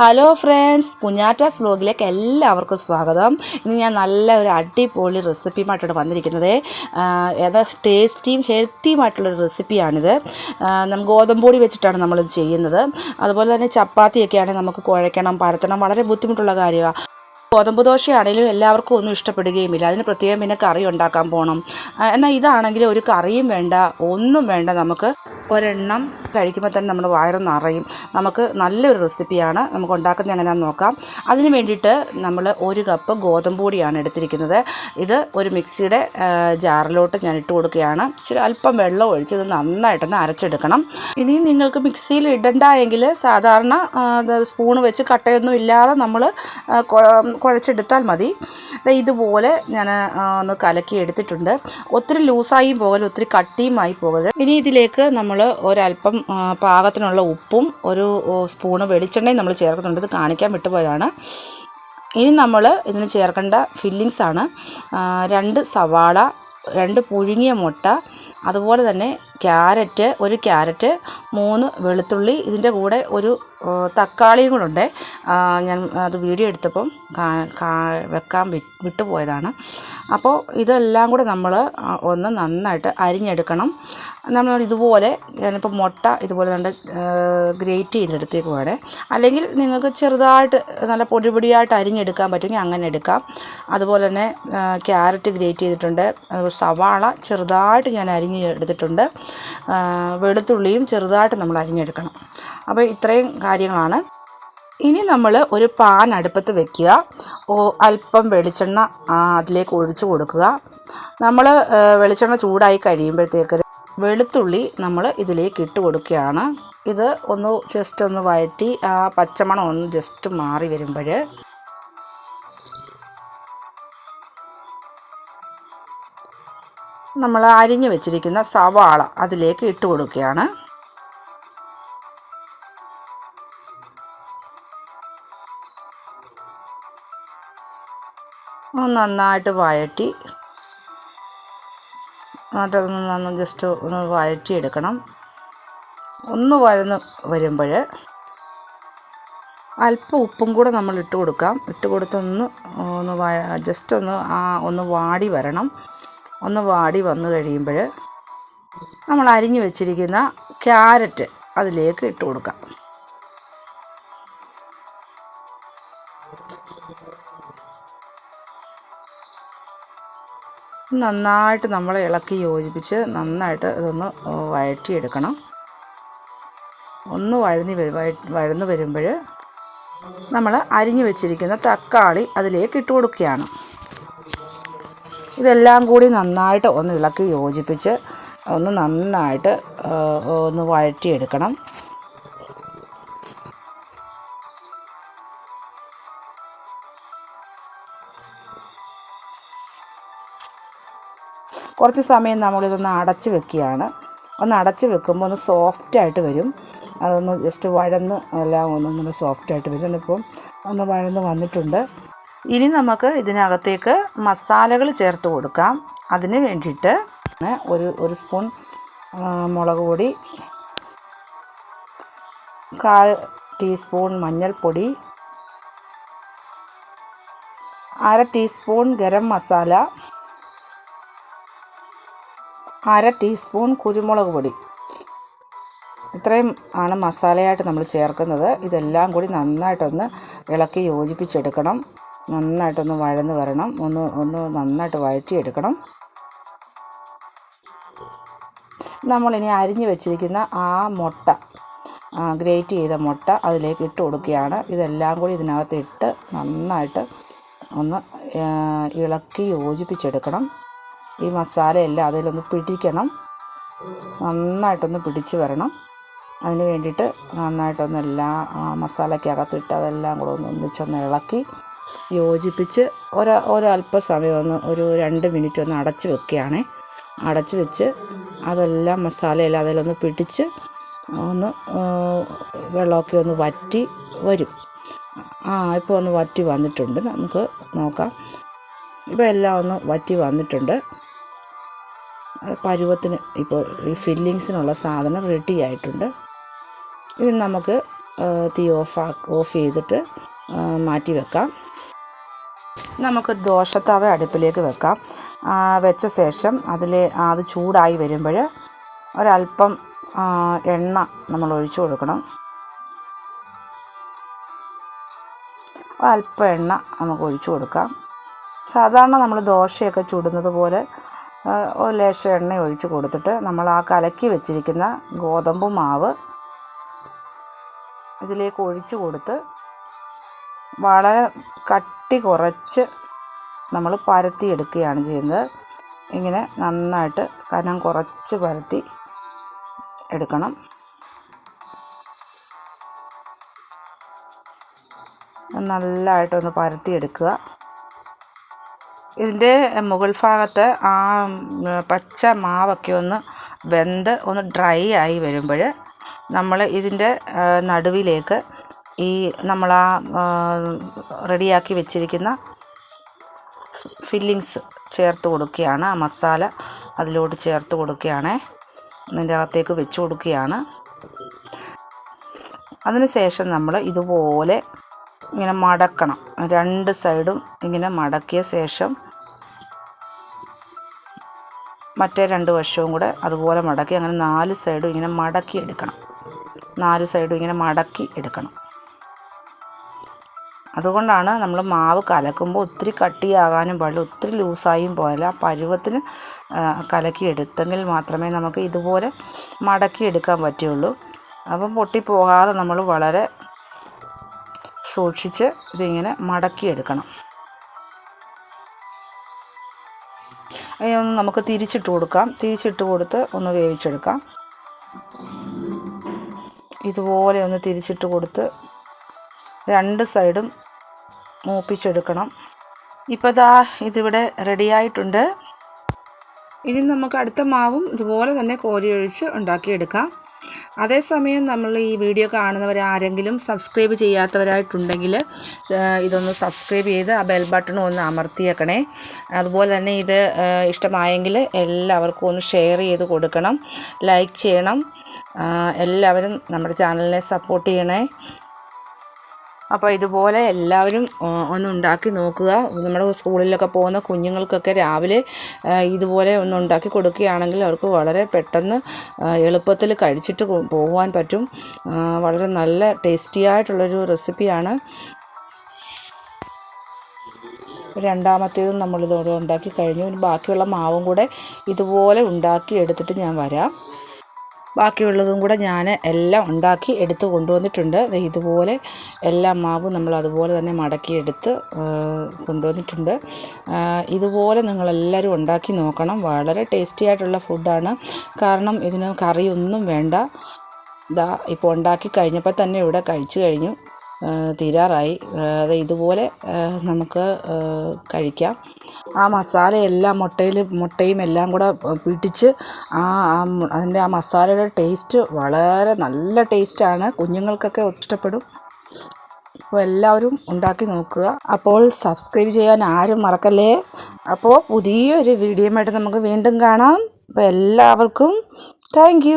Hello friends കുഞ്ഞാറ്റാസ് വ്ലോഗിലേക്ക് എല്ലാവർക്കും സ്വാഗതം. ഇന്ന് ഞാൻ നല്ല ഒരു അടിപൊളി റെസിപ്പിയുമായിട്ടാണ് വന്നിരിക്കുന്നത്. ഏത് ടേസ്റ്റിയും ഹെൽത്തിയുമായിട്ടുള്ളൊരു റെസിപ്പിയാണിത് നമുക്ക് ഗോതമ്പൊടി വെച്ചിട്ടാണ് നമ്മളിത് ചെയ്യുന്നത്. അതുപോലെ തന്നെ ചപ്പാത്തിയൊക്കെയാണെങ്കിൽ നമുക്ക് കുഴയ്ക്കണം പരത്തണം. വളരെ ബുദ്ധിമുട്ടുള്ള കാര്യമാണ് ഗോതമ്പ് ദോശയാണെങ്കിലും എല്ലാവർക്കും ഒന്നും ഇഷ്ടപ്പെടുകയുമില്ല. അതിന് പ്രത്യേകം പിന്നെ കറി ഉണ്ടാക്കാൻ പോകണം എന്നാൽ ഇതാണെങ്കിൽ ഒരു കറിയും വേണ്ട ഒന്നും വേണ്ട നമുക്ക് ഒരെണ്ണം കഴിക്കുമ്പോൾ തന്നെ നമ്മുടെ വയറ് നിറയും. നമുക്ക് നല്ലൊരു റെസിപ്പിയാണ്. നമുക്ക് ഉണ്ടാക്കുന്നത് എങ്ങനെയാണെന്ന് നോക്കാം. അതിന് വേണ്ടിയിട്ട് നമ്മൾ ഒരു കപ്പ് ഗോതമ്പ് പൊടിയാണ് എടുത്തിരിക്കുന്നത്. ഇത് ഒരു മിക്സിയുടെ ജാറിലോട്ട് ഞാൻ ഇട്ട് കൊടുക്കുകയാണ്. ഇച്ചിരി അല്പം വെള്ളം ഒഴിച്ച് ഇത് നന്നായിട്ടൊന്ന് അരച്ചെടുക്കണം. ഇനി നിങ്ങൾക്ക് മിക്സിയിൽ ഇടണ്ട എങ്കിൽ സാധാരണ സ്പൂണ് വെച്ച് കട്ടയൊന്നും ഇല്ലാതെ നമ്മൾ കുഴച്ചെടുത്താൽ മതി. ഇതുപോലെ ഞാൻ ഒന്ന് കലക്കി എടുത്തിട്ടുണ്ട്. ഒത്തിരി ലൂസായും പോകൽ ഒത്തിരി കട്ടിയുമായി പോകൽ. ഇനി ഇതിലേക്ക് നമ്മൾ ഒരല്പം പാകത്തിനുള്ള ഉപ്പും ഒരു സ്പൂണ് വെളിച്ചെണ്ണയും നമ്മൾ ചേർക്കുന്നുണ്ട്. ഇത് കാണിക്കാൻ വിട്ടുപോയതാണ്. ഇനി നമ്മൾ ഇതിന് ചേർക്കേണ്ട ഫില്ലിങ്സ് ആണ് രണ്ട് സവാള രണ്ട് പുഴുങ്ങിയ മുട്ട അതുപോലെ തന്നെ ക്യാരറ്റ് ഒരു ക്യാരറ്റ് മൂന്ന് വെളുത്തുള്ളി ഇതിന്റെ കൂടെ ഒരു തക്കാളിയും കൂടെ ഞാൻ അത് വീഡിയോ എടുത്തപ്പം വെക്കാൻ വിട്ടുപോയതാണ് അപ്പോൾ ഇതെല്ലാം കൂടെ നമ്മൾ ഒന്ന് നന്നായിട്ട് അരിഞ്ഞെടുക്കണം. നമ്മൾ ഇതുപോലെ ഞാനിപ്പോൾ മുട്ട ഇതുപോലെ രണ്ട് ഗ്രേറ്റ് ചെയ്തെടുത്തേക്കുവാണ് അല്ലെങ്കിൽ നിങ്ങൾക്ക് ചെറുതായിട്ട് നല്ല പൊടി പൊടിയായിട്ട് അരിഞ്ഞെടുക്കാൻ പറ്റുമെങ്കിൽ അങ്ങനെ എടുക്കാം. അതുപോലെ തന്നെ ക്യാരറ്റ് ഗ്രേറ്റ് ചെയ്തിട്ടുണ്ട്. സവാള ചെറുതായിട്ട് ഞാൻ അരിഞ്ഞ് എടുത്തിട്ടുണ്ട്. വെളുത്തുള്ളിയും ചെറുതായിട്ട് നമ്മൾ അരിഞ്ഞെടുക്കണം. അപ്പോൾ ഇത്രയും കാര്യങ്ങളാണ്. ഇനി നമ്മൾ ഒരു പാൻ അടുപ്പത്ത് വെക്കുക. അല്പം വെളിച്ചെണ്ണ അതിലേക്ക് ഒഴിച്ചു കൊടുക്കുക. നമ്മൾ വെളിച്ചെണ്ണ ചൂടായി കഴിയുമ്പോഴത്തേക്ക് വെളുത്തുള്ളി നമ്മൾ ഇതിലേക്ക് ഇട്ട് കൊടുക്കുകയാണ്. ഇത് ഒന്ന് ജസ്റ്റ് ഒന്ന് വഴറ്റി ആ പച്ചമണം ഒന്ന് ജസ്റ്റ് മാറി വരുമ്പോൾ നമ്മൾ അരിഞ്ഞു വെച്ചിരിക്കുന്ന സവാള അതിലേക്ക് ഇട്ട് കൊടുക്കുകയാണ്. നന്നായിട്ട് വഴറ്റി മറ്റൊന്ന് നന്ന് ജസ്റ്റ് ഒന്ന് വഴറ്റിയെടുക്കണം. ഒന്ന് വഴന്ന് വരുമ്പോൾ അല്പം ഉപ്പും കൂടെ നമ്മൾ ഇട്ട് കൊടുക്കാം. ഇട്ട് കൊടുത്തൊന്ന് ഒന്ന് ജസ്റ്റ് ഒന്ന് ആ ഒന്ന് വാടി വരണം. ഒന്ന് വാടി വന്നു കഴിയുമ്പോൾ നമ്മൾ അരിഞ്ഞു വെച്ചിരിക്കുന്ന ക്യാരറ്റ് അതിലേക്ക് ഇട്ട് കൊടുക്കാം. നന്നായിട്ട് നമ്മൾ ഇളക്കി യോജിപ്പിച്ച് നന്നായിട്ട് ഇതൊന്ന് വഴറ്റിയെടുക്കണം. ഒന്ന് വഴന്നി വഴന്നു വഴ- വഴന്ന് വരുമ്പോൾ നമ്മൾ അരിഞ്ഞു വെച്ചിരിക്കുന്ന തക്കാളി അതിലേക്ക് ഇട്ട് കൊടുക്കുകയാണ്. ഇതെല്ലാം കൂടി നന്നായിട്ട് ഒന്ന് ഇളക്കി യോജിപ്പിച്ച് ഒന്ന് നന്നായിട്ട് ഒന്ന് വഴറ്റിയെടുക്കണം. കുറച്ച് സമയം നമ്മളിതൊന്ന് അടച്ച് വെക്കുകയാണ്. ഒന്ന് അടച്ച് വെക്കുമ്പോൾ ഒന്ന് സോഫ്റ്റായിട്ട് വരും. അതൊന്ന് ജസ്റ്റ് വഴന്ന് എല്ലാം ഒന്നൊന്ന് സോഫ്റ്റായിട്ട് വരും. ഇപ്പം ഒന്ന് വഴന്ന് വന്നിട്ടുണ്ട്. ഇനി നമുക്ക് ഇതിനകത്തേക്ക് മസാലകൾ ചേർത്ത് കൊടുക്കാം. അതിന് വേണ്ടിയിട്ട് ഒരു ഒരു സ്പൂൺ മുളക് പൊടി കാൽ ടീസ്പൂൺ മഞ്ഞൾപ്പൊടി അര ടീസ്പൂൺ ഗരം മസാല അര ടീസ്പൂൺ കുരുമുളക് പൊടി. ഇത്രയും ആണ് മസാലയായിട്ട് നമ്മൾ ചേർക്കുന്നത്. ഇതെല്ലാം കൂടി നന്നായിട്ടൊന്ന് ഇളക്കി യോജിപ്പിച്ചെടുക്കണം. നന്നായിട്ടൊന്ന് വഴന്ന് വരണം. ഒന്ന് ഒന്ന് നന്നായിട്ട് വഴറ്റിയെടുക്കണം. നമ്മളിനി അരിഞ്ഞു വെച്ചിരിക്കുന്ന ആ മുട്ട ഗ്രേറ്റ് ചെയ്ത മുട്ട അതിലേക്ക് ഇട്ട് കൊടുക്കുകയാണ്. ഇതെല്ലാം കൂടി ഇതിനകത്ത് ഇട്ട് നന്നായിട്ട് ഒന്ന് ഇളക്കി യോജിപ്പിച്ചെടുക്കണം. ഈ മസാലയെല്ലാം അതിലൊന്ന് പിടിക്കണം. നന്നായിട്ടൊന്ന് പിടിച്ച് വരണം. അതിന് വേണ്ടിയിട്ട് നന്നായിട്ടൊന്നെല്ലാം മസാലയ്ക്കകത്തിട്ട് അതെല്ലാം കൂടെ ഒന്ന് ഒന്നിച്ചൊന്ന് ഇളക്കി യോജിപ്പിച്ച് ഒരു ഒരല്പസമയം ഒന്ന് ഒരു രണ്ട് മിനിറ്റ് ഒന്ന് അടച്ച് വെക്കുകയാണേ. അടച്ച് വെച്ച് അതെല്ലാം മസാലയെല്ലാം അതിലൊന്ന് പിടിച്ച് ഒന്ന് വെള്ളമൊക്കെ ഒന്ന് വറ്റി വരും. ആ ഇപ്പോൾ ഒന്ന് വറ്റി വന്നിട്ടുണ്ട്. നമുക്ക് നോക്കാം. ഇപ്പോൾ എല്ലാം ഒന്ന് വറ്റി വന്നിട്ടുണ്ട്. പരുവത്തിന് ഇപ്പോൾ ഈ ഫില്ലിങ്സിനുള്ള സാധനം റെഡി ആയിട്ടുണ്ട്. ഇത് നമുക്ക് തീ ഓഫ് ഓഫ് ചെയ്തിട്ട് മാറ്റി വെക്കാം. നമുക്ക് ദോശത്തവ അടുപ്പിലേക്ക് വെക്കാം. വെച്ച ശേഷം അതിൽ അത് ചൂടായി വരുമ്പോൾ ഒരല്പം എണ്ണ നമ്മൾ ഒഴിച്ചു കൊടുക്കണം. അല്പം എണ്ണ നമുക്ക് ഒഴിച്ചു കൊടുക്കാം. സാധാരണ നമ്മൾ ദോശയൊക്കെ ചുടുന്നത് പോലെ ഒരു ലേശം എണ്ണ ഒഴിച്ച് കൊടുത്തിട്ട് നമ്മൾ ആ കലക്കി വെച്ചിരിക്കുന്ന ഗോതമ്പ് മാവ് ഇതിലേക്ക് ഒഴിച്ചു കൊടുത്ത് വളരെ കട്ടി കുറച്ച് നമ്മൾ പരത്തി എടുക്കുകയാണ് ചെയ്യുന്നത്. ഇങ്ങനെ നന്നായിട്ട് കനം കുറച്ച് പരത്തി എടുക്കണം. നല്ലതായിട്ടൊന്ന് പരത്തിയെടുക്കുക ഇതിന്റെ മുകൾ ഭാഗത്ത് ആ പച്ച മാവൊക്കെ ഒന്ന് വെന്ത് ഒന്ന് ഡ്രൈ ആയി വരുമ്പോൾ നമ്മൾ ഇതിന്റെ നടുവിലേക്ക് ഈ നമ്മൾ ആ റെഡിയാക്കി വെച്ചിരിക്കുന്ന ഫില്ലിങ്സ് ചേർത്ത് കൊടുക്കുകയാണ്. ആ മസാല അതിലോട്ട് ചേർത്ത് കൊടുക്കുകയാണ്. അതിന്റെ അകത്തേക്ക് വെച്ച് കൊടുക്കുകയാണ്. അതിന് ശേഷം നമ്മൾ ഇതുപോലെ ഇങ്ങനെ മടക്കണം. രണ്ട് സൈഡും ഇങ്ങനെ മടക്കിയ ശേഷം മറ്റേ രണ്ട് വശവും കൂടെ അതുപോലെ മടക്കി അങ്ങനെ നാല് സൈഡും ഇങ്ങനെ മടക്കി എടുക്കണം. നാല് സൈഡും ഇങ്ങനെ മടക്കി എടുക്കണം. അതുകൊണ്ടാണ് നമ്മൾ മാവ് കലക്കുമ്പോൾ ഒത്തിരി കട്ടിയാകാനും പാടില്ല ഒത്തിരി ലൂസായും പോകില്ല ആ പരുവത്തിന് കലക്കിയെടുത്തെങ്കിൽ മാത്രമേ നമുക്ക് ഇതുപോലെ മടക്കി എടുക്കാൻ പറ്റുള്ളൂ. അപ്പം പൊട്ടിപ്പോകാതെ നമ്മൾ വളരെ സൂക്ഷിച്ച് ഇതിങ്ങനെ മടക്കിയെടുക്കണം ഒന്ന് നമുക്ക് തിരിച്ചിട്ട് കൊടുക്കാം. തിരിച്ചിട്ട് കൊടുത്ത് ഒന്ന് വേവിച്ചെടുക്കാം. ഇതുപോലെ ഒന്ന് തിരിച്ചിട്ട് കൊടുത്ത് രണ്ട് സൈഡും മൂപ്പിച്ചെടുക്കണം. ഇപ്പോൾ ദാ ഇതിവിടെ റെഡിയായിട്ടുണ്ട് ഇനി നമുക്ക് അടുത്ത മാവും ഇതുപോലെ തന്നെ കോരി ഒഴിച്ച് ഉണ്ടാക്കിയെടുക്കാം. അതേസമയം നമ്മൾ ഈ വീഡിയോ കാണുന്നവർ ആരെങ്കിലും സബ്സ്ക്രൈബ് ചെയ്യാത്തവരായിട്ടുണ്ടെങ്കിൽ ഇതൊന്ന് സബ്സ്ക്രൈബ് ചെയ്ത് ആ ബെൽ ബട്ടൺ ഒന്ന് അമർത്തിയേക്കണേ. അതുപോലെ തന്നെ ഇത് ഇഷ്ടമായെങ്കിൽ എല്ലാവർക്കും ഒന്ന് ഷെയർ ചെയ്ത് കൊടുക്കണം. ലൈക്ക് ചെയ്യണം. എല്ലാവരും നമ്മുടെ ചാനലിനെ സപ്പോർട്ട് ചെയ്യണേ. അപ്പോൾ ഇതുപോലെ എല്ലാവരും ഒന്ന് ഉണ്ടാക്കി നോക്കുക. നമ്മുടെ സ്കൂളിലൊക്കെ പോകുന്ന കുഞ്ഞുങ്ങൾക്കൊക്കെ രാവിലെ ഇതുപോലെ ഒന്ന് ഉണ്ടാക്കി കൊടുക്കുകയാണെങ്കിൽ അവർക്ക് വളരെ പെട്ടെന്ന് എളുപ്പത്തിൽ കഴിച്ചിട്ട് പോകുവാൻ പറ്റും. വളരെ നല്ല ടേസ്റ്റി ആയിട്ടുള്ളൊരു റെസിപ്പിയാണ്. രണ്ടാമത്തേതും നമ്മളിതോടെ ഉണ്ടാക്കി കഴിഞ്ഞു. ബാക്കിയുള്ള മാവും കൂടെ ഇതുപോലെ ഉണ്ടാക്കി എടുത്തിട്ട് ഞാൻ വരാം. ബാക്കിയുള്ളതും കൂടെ ഞാൻ എല്ലാം ഉണ്ടാക്കി എടുത്ത് കൊണ്ടുവന്നിട്ടുണ്ട്. ഇതുപോലെ എല്ലാ മാവും നമ്മൾ അതുപോലെ തന്നെ മടക്കിയെടുത്ത് കൊണ്ടുവന്നിട്ടുണ്ട്. ഇതുപോലെ നിങ്ങളെല്ലാവരും ഉണ്ടാക്കി നോക്കണം. വളരെ ടേസ്റ്റി ആയിട്ടുള്ള ഫുഡാണ് കാരണം ഇതിന് കറിയൊന്നും വേണ്ട. ഇതാ ഇപ്പോൾ ഉണ്ടാക്കി കഴിഞ്ഞപ്പോൾ തന്നെ ഇവിടെ കഴിച്ചു കഴിഞ്ഞു. തീരാറായി. അത് ഇതുപോലെ നമുക്ക് കഴിക്കാം. ആ മസാലയെല്ലാം മുട്ടയിൽ മുട്ടയും എല്ലാം കൂടെ പിടിച്ച് ആ അതിന്റെ ആ മസാലയുടെ ടേസ്റ്റ് വളരെ നല്ല ടേസ്റ്റാണ് കുഞ്ഞുങ്ങൾക്കൊക്കെ ഇഷ്ടപ്പെടും. അപ്പോൾ എല്ലാവരും ഉണ്ടാക്കി നോക്കുക. അപ്പോൾ സബ്സ്ക്രൈബ് ചെയ്യാൻ ആരും മറക്കല്ലേ? അപ്പോൾ പുതിയൊരു വീഡിയോ ആയിട്ട് നമുക്ക് വീണ്ടും കാണാം. അപ്പോൾ എല്ലാവർക്കും താങ്ക്